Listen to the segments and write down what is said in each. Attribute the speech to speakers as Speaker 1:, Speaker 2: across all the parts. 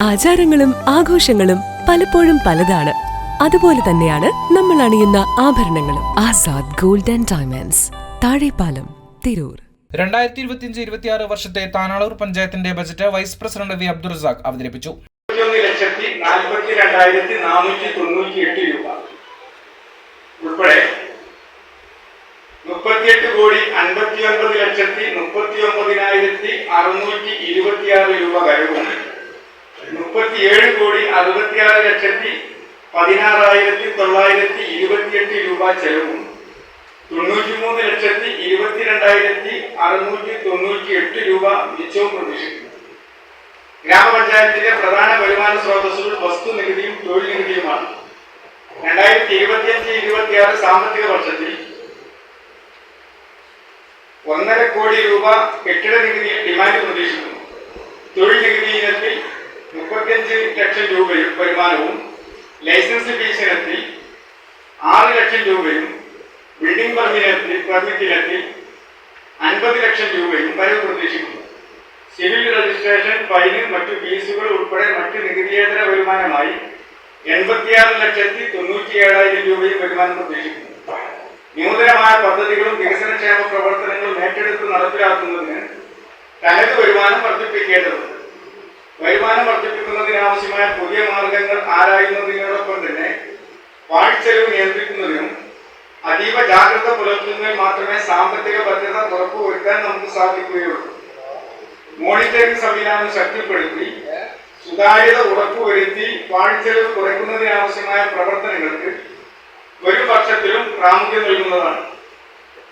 Speaker 1: ആചാരങ്ങളും ആഘോഷങ്ങളും പലപ്പോഴും പലതാണ്. അതുപോലെ തന്നെയാണ് നമ്മൾ അണിയുന്ന ആഭരണങ്ങളും. Azad gold and diamonds Thazhepalam Tirur.
Speaker 2: രണ്ടായിരത്തി ഇരുപത്തിയഞ്ച് ഇരുപത്തിയാറ് വർഷത്തെ താനാളൂർ പഞ്ചായത്തിന്റെ budget vice president V Abdul Razak അവതരിപ്പിച്ചു
Speaker 3: ഉൾപ്പെടെ മുപ്പത്തിയെട്ട് കോടി അൻപത്തി ഒൻപത് ലക്ഷത്തി മുപ്പത്തി ഒമ്പതിനായിരത്തി അറുന്നൂറ്റി ഇരുപത്തിയാറ് രൂപ വരവും മുപ്പത്തിയേഴ് കോടി അറുപത്തിയാറ് ലക്ഷത്തി പതിനാറായിരത്തി തൊള്ളായിരത്തി ഇരുപത്തിയെട്ട് രൂപ ചെലവും തൊണ്ണൂറ്റി മൂന്ന് ലക്ഷത്തി ഇരുപത്തിരണ്ടായിരത്തി അറുന്നൂറ്റി തൊണ്ണൂറ്റി എട്ട് രൂപ മിച്ചവും പ്രതീക്ഷിക്കുന്നു. ഗ്രാമപഞ്ചായത്തിന്റെ പ്രധാന വരുമാന സ്രോതസ്സുകൾ വസ്തു നികുതിയും തൊഴിൽ നികുതിയുമാണ് രണ്ടായിരത്തി ഇരുപത്തിയഞ്ച് ഇരുപത്തിയാറ് സാമ്പത്തിക വർഷത്തിൽ ഒന്നര കോടി രൂപ കെട്ടിട നികുതി ഡിമാൻഡ് പ്രതീക്ഷിക്കുന്നു. തൊഴിൽ നികുതി ഇനത്തിൽ മുപ്പത്തിയഞ്ച് ലക്ഷം രൂപയും വരുമാനവും ലൈസൻസ് ഫീസ് ആറ് ലക്ഷം രൂപയും ബിൽഡിംഗ് പെർമിനത്തിൽ പെർമിറ്റ് അൻപത് ലക്ഷം രൂപയും വരവ് പ്രതീക്ഷിക്കുന്നു. സിവിൽ രജിസ്ട്രേഷൻ ഫൈന് മറ്റു ഫീസുകൾ ഉൾപ്പെടെ മറ്റു നികുതിയേതര വരുമാനമായി എൺപത്തിയാറ് ലക്ഷത്തി തൊണ്ണൂറ്റി ഏഴായിരം രൂപയും വരുമാനം പ്രതീക്ഷിക്കുന്നു. നൂതനമായ പദ്ധതികളും വികസനക്ഷേമ പ്രവർത്തനങ്ങളും ഏറ്റെടുത്ത് നടപ്പിലാക്കുന്നതിന് തനത് വരുമാനം വർദ്ധിപ്പിക്കേണ്ടതുണ്ട്. വരുമാനം വർദ്ധിപ്പിക്കുന്നതിനാവശ്യമായ പുതിയ മാർഗങ്ങൾ ആരായുന്നതിനോടൊപ്പം തന്നെ വാഴ്ചെലവ് നിയന്ത്രിക്കുന്നതിനും അതീവ ജാഗ്രത പുലർത്തുന്നതിൽ മാത്രമേ സാമ്പത്തിക ഭദ്രത ഉറപ്പുവരുത്താൻ നമുക്ക് സാധിക്കുകയുള്ളൂ. മോണിറ്ററിംഗ് സംവിധാനം ശക്തിപ്പെടുത്തി സുതാര്യത ഉറപ്പുവരുത്തി പാഴ്ചെലവ് കുറയ്ക്കുന്നതിനാവശ്യമായ പ്രവർത്തനങ്ങൾക്ക് ഒരു പക്ഷത്തിലും പ്രാമുഖ്യം നൽകുന്നതാണ്.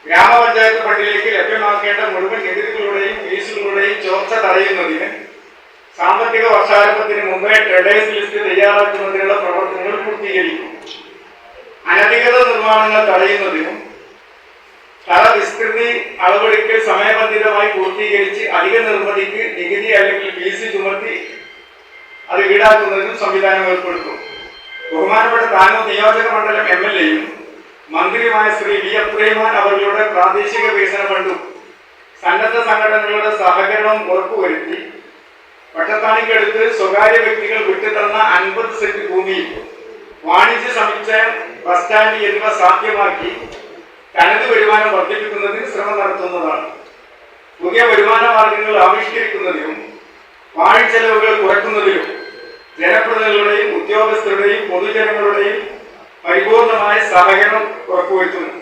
Speaker 3: ഗ്രാമപഞ്ചായത്ത് ഫണ്ടിലേക്ക് ലഭ്യമാക്കേണ്ട മുഴുവൻ നികുതികളുടെയും ഫീസുകളുടെയും ചോർച്ച തടയുന്നതിന് സാമ്പത്തിക വർഷാരംഭത്തിന് മുമ്പേ ട്രേഡേഴ്സ് ലിസ്റ്റ് തയ്യാറാക്കുന്നതിനുള്ള പ്രവർത്തനങ്ങൾ പൂർത്തീകരിക്കും. അനധികൃത നിർമ്മാണങ്ങൾ തടയുന്നതിനും സ്ഥല വിസ്തൃതി അളവെടുക്കൽ സമയബന്ധിതമായി പൂർത്തീകരിച്ച് അധിക നിർമ്മിതിക്ക് നികുതി അല്ലെങ്കിൽ ഫീസ് ചുമത്തി അത് ഈടാക്കുന്നതിനും സംവിധാനം ഏർപ്പെടുത്തും. ബഹുമാനപ്പെട്ട താനൂർ നിയോജക മണ്ഡലം എം എൽ എയും മന്ത്രിയുമായ ശ്രീ വി അബ്ദുറഹിമാൻ അവരുടെ പ്രാദേശിക വികസന ഫണ്ടും സന്നദ്ധ സംഘടനകളുടെ സഹകരണവും ഉറപ്പുവരുത്തി പട്ടത്താണിക്കടുത്ത് സ്വകാര്യ വ്യക്തികൾ വിട്ടുതന്ന അൻപത് സെന്റ് ഭൂമി വാണിജ്യ സമുച്ചയം ബസ് സ്റ്റാൻഡ് എന്നിവ സാധ്യമാക്കി തനത് വരുമാനം വർദ്ധിപ്പിക്കുന്നതിന് ശ്രമം നടത്തുന്നതാണ്. പുതിയ വരുമാന മാർഗങ്ങൾ ആവിഷ്കരിക്കുന്നതിനും പാഴ്ചെലവുകൾ കുറയ്ക്കുന്നതിനും ജനപ്രതിനിധികളുടെയും ഉദ്യോഗസ്ഥരുടെയും പൊതുജനങ്ങളുടെയും പരിപൂർണമായ സഹകരണം ഉറപ്പുവരുത്തുന്നു.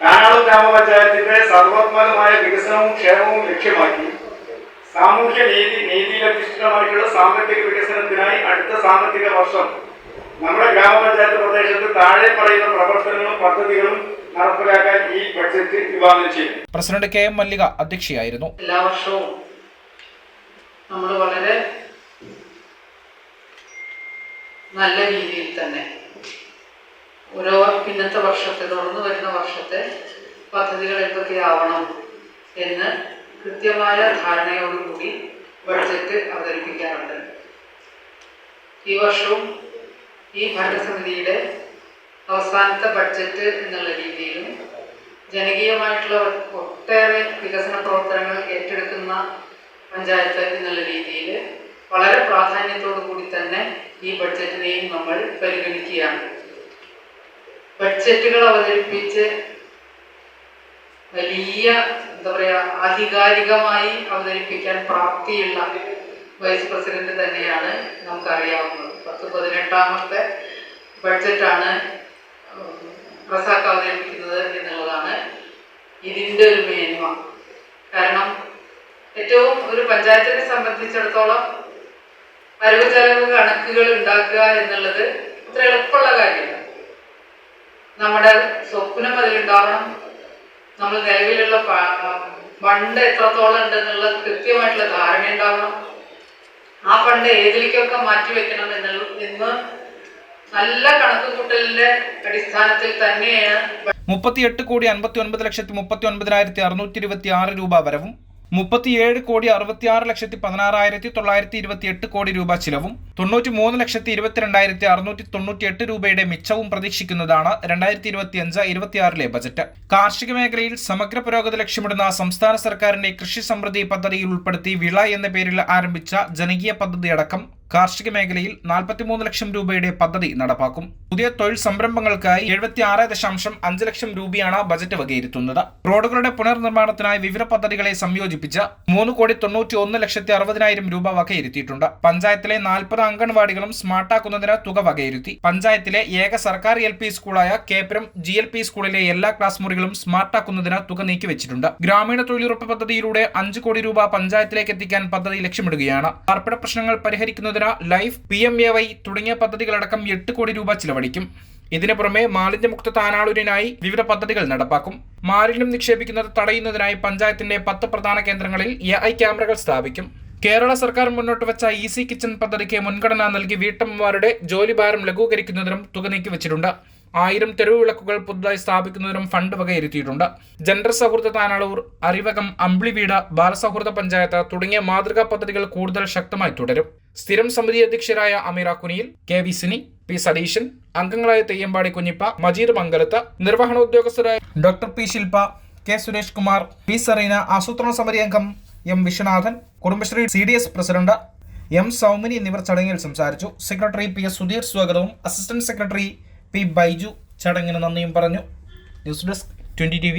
Speaker 3: താനാളൂർ ഗ്രാമപഞ്ചായത്തിന്റെ സർവോത്മകമായ വികസനവും ക്ഷേമവും ലക്ഷ്യമാക്കി സാമൂഹ്യ നീതി നീതിയിലധിഷ്ഠിതമായിട്ടുള്ള സാമ്പത്തിക വികസനത്തിനായി അടുത്ത സാമ്പത്തിക വർഷം. നമ്മുടെ ഗ്രാമപഞ്ചായത്ത് പ്രദേശത്ത് താഴെ പറയുന്ന പ്രവർത്തനങ്ങളും പദ്ധതികളും നടപ്പിലാക്കാൻ ഈ ബഡ്ജറ്റ് വിഭാവനം ചെയ്യും
Speaker 2: പ്രസിഡന്റ് കെ എം മല്ലിക അധ്യക്ഷയായിരുന്നു.
Speaker 4: എല്ലാ വർഷവും നമ്മൾ വളരെ നല്ല രീതിയിൽ തന്നെ ഓരോ പിന്നത്തെ വർഷത്തെ തുടർന്ന് വരുന്ന വർഷത്തെ പദ്ധതികൾ എന്തൊക്കെയാവണം എന്ന് കൃത്യമായ ധാരണയോടുകൂടി ബഡ്ജറ്റ് അവതരിപ്പിക്കാറുണ്ട്. ഈ വർഷവും ഈ ഭരണസമിതിയുടെ അവസാനത്തെ ബഡ്ജറ്റ് എന്നുള്ള രീതിയിലും ജനകീയമായിട്ടുള്ള ഒട്ടേറെ വികസന പ്രവർത്തനങ്ങൾ ഏറ്റെടുക്കുന്ന പഞ്ചായത്ത് എന്നുള്ള രീതിയിൽ വളരെ പ്രാധാന്യത്തോടു കൂടി തന്നെ ഈ ബഡ്ജറ്റിനെയും നമ്മൾ പരിഗണിക്കുകയാണ്. ബഡ്ജറ്റുകൾ അവതരിപ്പിച്ച് വലിയ എന്താ പറയുക ആധികാരികമായി അവതരിപ്പിക്കാൻ പ്രാപ്തിയുള്ള വൈസ് പ്രസിഡന്റ് തന്നെയാണ് നമുക്കറിയാവുന്നത്. പത്ത് പതിനെട്ടാമത്തെ ബഡ്ജറ്റാണ് റസാക്ക് അവതരിപ്പിക്കുന്നത് എന്നുള്ളതാണ് ഇതിന്റെ ഒരു മേന്മ. കാരണം ഏറ്റവും ഒരു പഞ്ചായത്തിനെ സംബന്ധിച്ചിടത്തോളം വരവ് ചെലവ് കണക്കുകൾ ഉണ്ടാക്കുക എന്നുള്ളത് അത്ര എളുപ്പമുള്ള കാര്യമല്ല. നമ്മുടെ സ്വപ്നം അതിലുണ്ടാവണം നമ്മൾ നിലവിലുള്ള ഫണ്ട് എത്രത്തോളം ഉണ്ടെന്നുള്ള കൃത്യമായിട്ടുള്ള ധാരണ ഉണ്ടാവണം. ആ ഫണ്ട് ഏതിലേക്കൊക്കെ മാറ്റി വെക്കണം എന്നുള്ള എന്ന് നല്ല കണക്കുകൂട്ടലിന്റെ അടിസ്ഥാനത്തിൽ തന്നെയാണ്
Speaker 2: മുപ്പത്തിയെട്ട് കോടി അൻപത്തി ഒൻപത് ലക്ഷത്തി മുപ്പത്തി ഒൻപതിനായിരത്തി അറുന്നൂറ്റി ഇരുപത്തി ആറ് രൂപ വരവും മുപ്പത്തിയേഴ് കോടി അറുപത്തിയാറ് ലക്ഷത്തി പതിനാറായിരത്തി തൊള്ളായിരത്തി ഇരുപത്തി എട്ട് കോടി രൂപ ചിലവും തൊണ്ണൂറ്റി മൂന്ന് ലക്ഷത്തി ഇരുപത്തിരണ്ടായിരത്തി അറുന്നൂറ്റി തൊണ്ണൂറ്റി എട്ട് രൂപയുടെ മിച്ചവും പ്രതീക്ഷിക്കുന്നതാണ് രണ്ടായിരത്തി ഇരുപത്തി അഞ്ച് ഇരുപത്തിയാറിലെ ബജറ്റ്. കാർഷിക മേഖലയിൽ സമഗ്ര പുരോഗതി ലക്ഷ്യമിടുന്ന സംസ്ഥാന സർക്കാരിന്റെ കൃഷി സമൃദ്ധി പദ്ധതിയിൽ ഉൾപ്പെടുത്തി വിള എന്ന പേരിൽ ആരംഭിച്ച ജനകീയ പദ്ധതിയടക്കം കാർഷിക മേഖലയിൽ നാൽപ്പത്തിമൂന്ന് ലക്ഷം രൂപയുടെ പദ്ധതി നടപ്പാക്കും. പുതിയ തൊഴിൽ സംരംഭങ്ങൾക്കായി എഴുപത്തി ആറ് ദശാംശം അഞ്ച് ലക്ഷം രൂപയാണ് ബജറ്റ് വകയിരുത്തുന്നത്. റോഡുകളുടെ പുനർനിർമ്മാണത്തിനായി വിവിധ പദ്ധതികളെ സംയോജിപ്പിച്ച് മൂന്ന് കോടി തൊണ്ണൂറ്റി ഒന്ന് ലക്ഷത്തി അറുപതിനായിരം രൂപ വകയിരുത്തിയിട്ടുണ്ട്. പഞ്ചായത്തിലെ നാൽപ്പത് അംഗൻവാടികളും സ്മാർട്ടാക്കുന്നതിന് തുക വകയിരുത്തി. പഞ്ചായത്തിലെ ഏക സർക്കാർ എൽ പി സ്കൂളായ കേപ്പുരം ജി എൽ പി സ്കൂളിലെ എല്ലാ ക്ലാസ് മുറികളും സ്മാർട്ടാക്കുന്നതിന് തുക നീക്കിവെച്ചിട്ടുണ്ട് ഗ്രാമീണ തൊഴിലുറപ്പ് പദ്ധതിയിലൂടെ അഞ്ച് കോടി രൂപ പഞ്ചായത്തിലേക്ക് എത്തിക്കാൻ പദ്ധതി ലക്ഷ്യമിടുകയാണ്. പാർപ്പിട പ്രശ്നങ്ങൾ പരിഹരിക്കുന്നതിന് life P M A Y തുടങ്ങിയ പദ്ധതികളടക്കം എട്ട് കോടി രൂപ ചിലവഴിക്കും. ഇതിനു പുറമെ മാലിന്യമുക്ത താനാളൂരിനായി വിവിധ പദ്ധതികൾ നടപ്പാക്കും. മാലിന്യം നിക്ഷേപിക്കുന്നത് തടയുന്നതിനായി പഞ്ചായത്തിന്റെ പത്ത് പ്രധാന കേന്ദ്രങ്ങളിൽ എ ഐ ക്യാമറകൾ സ്ഥാപിക്കും. കേരള സർക്കാർ മുന്നോട്ട് വെച്ച ഈസി കിച്ചൺ പദ്ധതിക്ക് മുൻഗണന നൽകി വീട്ടമ്മമാരുടെ ജോലിഭാരം ലഘൂകരിക്കുന്നതിനും തുക നീക്കിവച്ചിട്ടുണ്ട് ആയിരം തെരുവ് വിളക്കുകൾ പുതുതായി സ്ഥാപിക്കുന്നതിനും ഫണ്ട് വകയിരുത്തിയിട്ടുണ്ട്. ജെൻഡർ സൗഹൃദ താനാളൂർ അറിവകം അമ്പിളിവീട് ബാലസൗഹൃദ പഞ്ചായത്ത് തുടങ്ങിയ മാതൃകാ പദ്ധതികൾ കൂടുതൽ ശക്തമായി തുടരും. സ്ഥിരം സമിതി അധ്യക്ഷരായ Ameera Kuniyil K V Sini P Satheesan അംഗങ്ങളായ തെയ്യമ്പാടി കുഞ്ഞിപ്പ മജീദ് മംഗലത്ത് നിർവഹണ ഉദ്യോഗസ്ഥരായ doctor P Shilpa K Suresh Kumar P Sareena ആസൂത്രണ സമിതി അംഗം M Viswanathan Kudumbashree C D S president M Soumini എന്നിവർ ചടങ്ങിൽ സംസാരിച്ചു. സെക്രട്ടറി പി എസ് സുധീർ സ്വാഗതവും അസിസ്റ്റന്റ് സെക്രട്ടറി പി ബൈജു ചടങ്ങിന് നന്ദിയും പറഞ്ഞു. News desk twenty T